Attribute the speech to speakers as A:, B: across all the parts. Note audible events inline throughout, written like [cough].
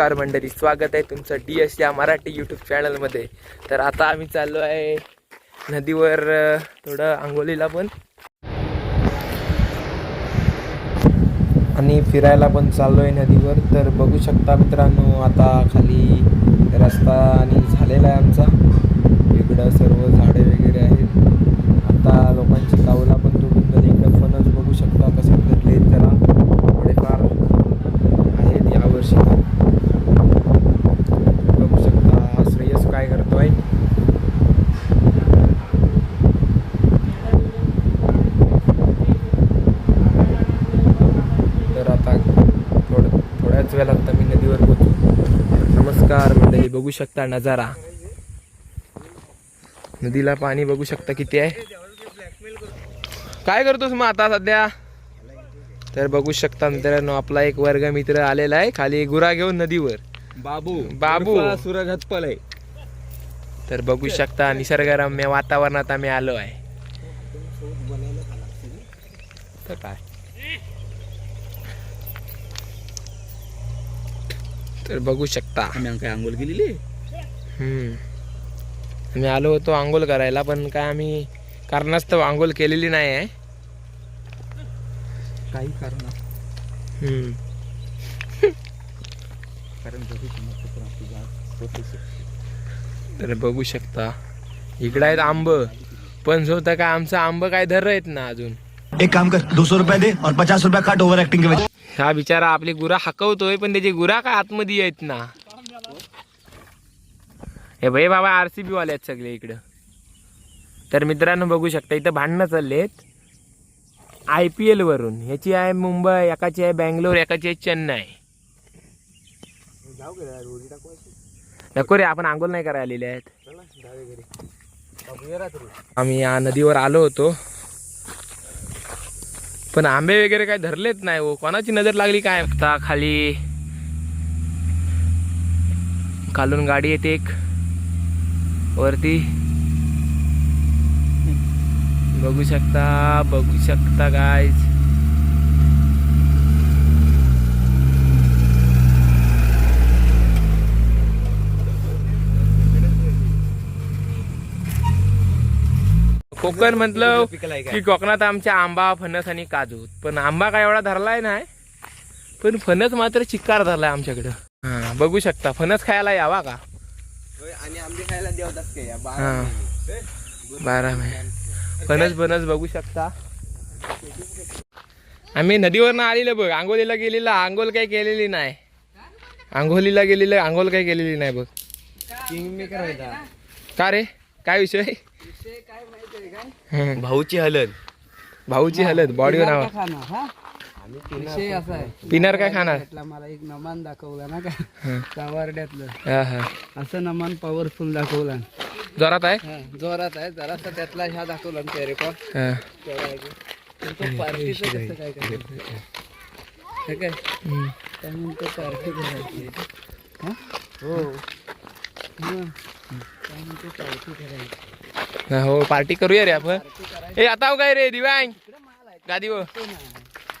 A: नमस्कार मंडळी स्वागत आहे तुमचं डी एस या मराठी यूट्यूब चॅनलमध्ये तर आता आम्ही चाललो आहे नदीवर थोडं आंघोलीला पण. आणि फिरायला पण चाललो आहे नदीवर. तर बघू शकता मित्रांनो आता खाली रस्ता आणि झालेला आहे आमचा. इकडं सर्व झाडे वगैरे आहेत. आता लोकांची कावला पण तोडून झाली इकडं फणस बघू शकता कसे धरले जरा थोडेफार आहेत यावर्षी तर बघू शकता श्रेयस काय करतोय तर आता थोड थोड्याच वेळात आता मी नदीवर पोहोचू मंडळी बघू शकता नजारा. नदीला पाणी बघू शकता किती आहे. काय करतोस मग आता सध्या? तर बघू शकता मित्रांनो आपला एक वर्ग मित्र आलेला आहे खाली गुरा घेऊन नदीवर.
B: बाबू
A: बाबू.
B: सुरगत पलय
A: तर बघू शकता निसर्गरम्य वातावरणात आम्ही आलो आहे. तर काय? तर बघू शकता.
B: आम्ही काय आंघोळ केलेली
A: हम्म. आम्ही आलो होतो आंघोळ करायला पण काय आम्ही कारणास्तव आंघोळ केलेली नाही आहे.
B: काही कारण
A: हम्म. तर बघू शकता. इकडे आहेत आंब. पण जो होता काय आमचं आंब काय धर आहेत ना अजून?
C: एक काम कर दो सौ रुपया दे और पचास रुपया काट ओव्हर ऍक्टिंग के
A: हा बिचारा आपली गुरा हाकवतोय पण त्याची गुरा काय आतमध्ये आहेत ना. हे भाई बाबा आर सी बी वाले आहेत सगळे इकडं. तर मित्रांनो बघू शकता इथं भांडणं चाललेत. आय पी एल वरून. ह्याची आहे मुंबई एकाची आहे बँगलोर एकाची आहे चेन्नई. नको रे आपण आंघोळ नाही करायला आलेले आहेत. आम्ही या नदीवर आलो होतो. पण आंबे वगैरे काय धरलेच नाही हो. कोणाची नजर लागली काय? आता खाली. खालून गाडी येते एक. वरती. बघू शकता बघू शकता काय कोकण म्हटलं की कोकणात आमच्या आंबा फणस आणि काजू. पण आंबा काय एवढा धरलाय नाही पण फणस मात्र चिक्कार धरलाय आमच्याकडं. हा बघू शकता. फणस खायला यावा का?
B: आणि आंबे खायला देवतात या
A: बारा महिने. फणस फणस बघू शकता. आम्ही नदीवरनं आलेलं बघ. आंघोलीला गेलेला आंघोल काही केलेली नाही. आंघोलीला गेलेलं आंघोल काही केलेली नाही बघ. का? रे? काय विषय.
B: भाऊची हलद
A: भाऊची हलत बॉडीवर
D: विषय असा आहे.
A: पिनर काय खाणार?
D: त्यातला मला एक नमान दाखवला ना का?
A: हं.
D: कावारड्यातलं
A: हा हा.
D: असं नमान पॉवरफुल दाखवला.
A: जोरात आहे?
D: हा, जोरात आहे. जरासा त्यातला ह्या दाखवला ना
A: हा.
D: तो. पार्टीचं कसं काय करायचं हे काय?
A: हम्म.
D: त्यानंतर पार्टी करायची हा. त्यानंतर पार्टी करायची
A: हा, हो पार्टी करूया रे आपण. ए आता हो काय रे दिव्यांग? गादीवर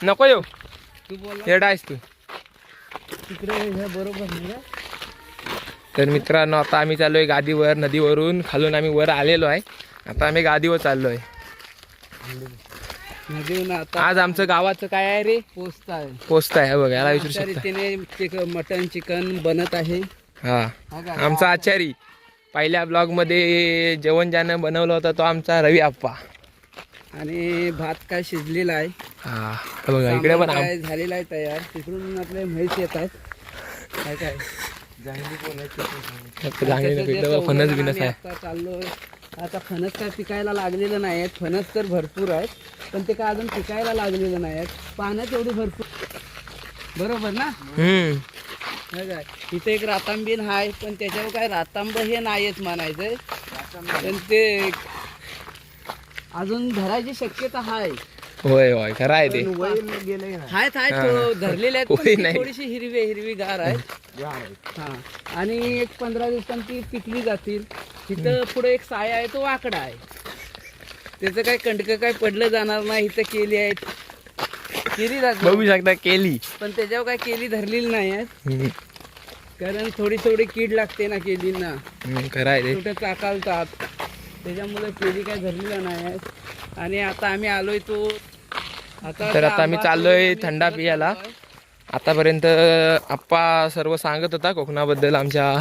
A: नको येऊ.
D: तू
A: तू.
D: हे बरोबर नाही का?
A: तर मित्रांनो आता आम्ही चाललोय गादीवर नदीवरून. खालून आम्ही वर आलेलो आहे. आता आम्ही गादीवर चाललोय.
D: नदीहून आता
A: आज आमचं गावाचं काय आहे रे?
D: पोचत आहे.
A: पोस्ट आहे बघ याला विचारू शकता.
D: मटन चिकन बनत आहे.
A: हा.
D: हा?
A: आमचा आचारी. पहिल्या ब्लॉगमध्ये जेवण ज्यानं बनवलं होतं तो आमचा रवी आप्पा.
D: आणि भात काय शिजलेला आहे.
A: हा हे बघा इकडे पण आम-
D: काय झालेला आहे तयार. तिकडून आपले म्हैस येत आहेत काय? काय
A: चांगली नको, इकडे बघ, फणस बिनस आहे.
D: आता चाललोय आता फणस काय पिकायला लागलेलं नाही आहेत. फणस तर भरपूर आहेत पण ते काय अजून पिकायला लागलेलं नाही आहेत. पाण्यात एवढी भरपूर बरोबर ना?
A: हम्म.
D: काय? इथे एक रातांबीन आहे पण त्याच्यावर काय रातांब हे नाहीच म्हणायचंय पण ते अजून धरायची शक्यता आहे
A: होय होय खरं आहे ते.
D: आहेत आहेत थोडं धरलेले आहेत. थोडीशी हिरवी हिरवी [laughs] गार आहेत. हा. आणि एक पंधरा दिवसांनी ती पिकली जातील. तिथं पुढे एक साया आहे तो वाकडा आहे. त्याचं काय कंडकं काय पडलं जाणार नाही इथं केली आहेत. केली
A: बघू शकता केली.
D: पण त्याच्यावर काय केली धरलेली नाही आहेत. कारण थोडी थोडी कीड लागते ना
A: हम्म, खरं
D: कुठे चाकालतात. त्याच्यामुळे केळी काय धरलेलं नाही आहे आणि आता आम्ही आलोय तो आता
A: तर आता आम्ही चाललोय थंडा पियाला. आतापर्यंत आप्पा सर्व सांगत होता कोकणाबद्दल आमच्या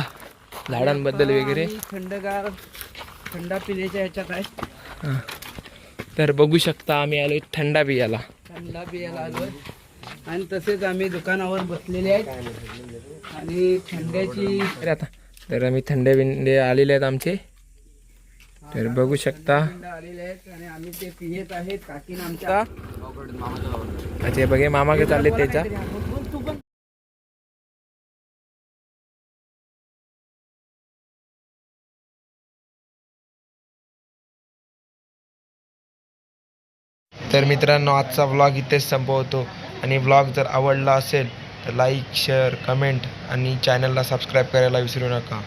A: झाडांबद्दल वगैरे.
D: थंडगार थंडा पिण्याच्या ह्याच्यात आहे.
A: तर बघू शकता आम्ही आलोय थंडा पियाला
D: थंडा पियाला आलोय. आणि तसेच आम्ही दुकानावर बसलेले आहेत. आणि थंड्याची
A: आता तर आम्ही थंडे बिंडे आलेले आहेत आमचे. तर बघू शकता.
D: आलेले आहेत आणि आम्ही ते पियत आहेत. काकीन आमच्या
A: अच्छा बघे मामाकडे चालले त्याच्या तर मित्रांनो आजचा व्लॉग इथेच संपवतो. आणि व्लॉग जर आवडला असेल तर लाईक शेअर कमेंट आणि चॅनलला सबस्क्राईब करायला विसरू नका.